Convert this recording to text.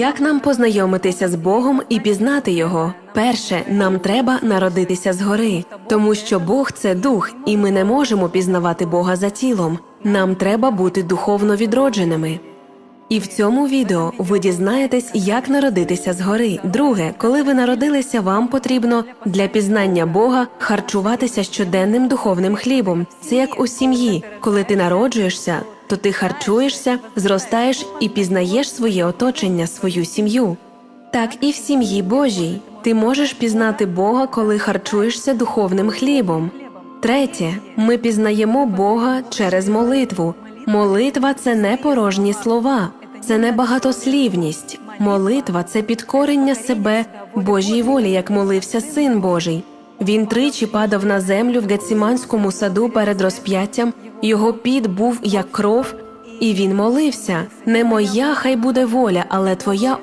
Як нам познайомитися з Богом і пізнати його? Перше, нам треба народитися згори, тому що Бог це дух, і ми не можемо пізнавати Бога за тілом. Нам треба бути духовно відродженими. І в цьому відео ви дізнаєтесь, як народитися згори. Друге, коли ви народилися, вам потрібно для пізнання Бога харчуватися щоденним духовним хлібом. Це як у сім'ї. Коли ти народжуєшся, то ти харчуєшся, зростаєш і пізнаєш своє оточення, свою сім'ю. Так і в сім'ї Божій ти можеш пізнати Бога, коли харчуєшся духовним хлібом. Третє, ми пізнаємо Бога через молитву. Молитва це не порожні слова, це не багатослівність. Молитва це підкорення себе Божій волі, як молився Син Божий. Він тричі падав на землю в Гециманському саду перед розп'яттям. Його піт був як кров, і він молився: не моя хай буде воля, але твоя